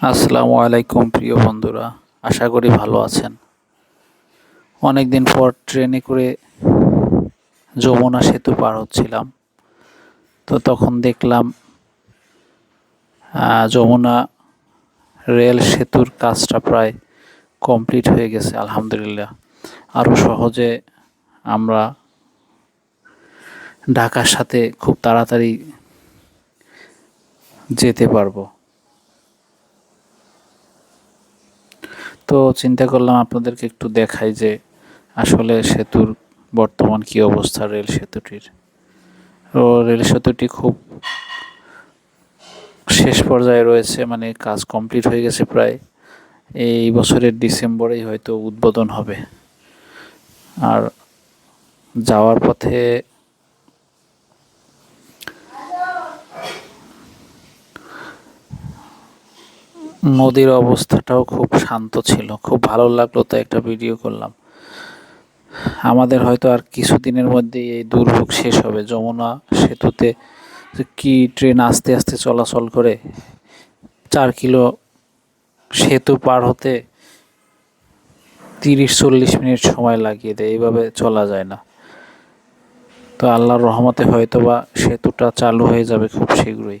আসসালামু আলাইকুম প্রিয় বন্ধুরা, আশা করি ভালো আছেন। অনেক দিন পর ট্রেনে করে যমুনা সেতু পার হচ্ছিলাম। তো তখন দেখলাম যমুনা রেল সেতুর কাজটা প্রায় কমপ্লিট হয়ে গেছে, আলহামদুলিল্লাহ। আরও সহজে আমরা ঢাকার সাথে খুব তাড়াতাড়ি যেতে পারব। তো চিন্তা করলাম আপনাদেরকে একটু দেখাই যে আসলে সেতুর বর্তমান কি অবস্থা রেল সেতুটির। ও রেল সেতুটি খুব শেষ পর্যায়ে রয়েছে মানে কাজ কমপ্লিট হয়ে গেছে প্রায়। এই বছরের ডিসেম্বরেই হয়তো উদ্বোধন হবে। আর যাওয়ার পথে নদীর অবস্থাটাও খুব শান্ত ছিল, খুব ভালো লাগল তো একটা ভিডিও করলাম। আমাদের হয়তো আর কিছুদিনের মধ্যেই এই দুর্ভোগ শেষ হবে। যমুনা সেতুতে কি ট্রেন আস্তে আস্তে চলাচল করে, চার কিলো সেতু পার হতে তিরিশ চল্লিশ মিনিট সময় লাগিয়ে দেয়, এইভাবে চলা যায় না। তো আল্লাহর রহমতে হয়তো বা সেতুটা চালু হয়ে যাবে খুব শীঘ্রই।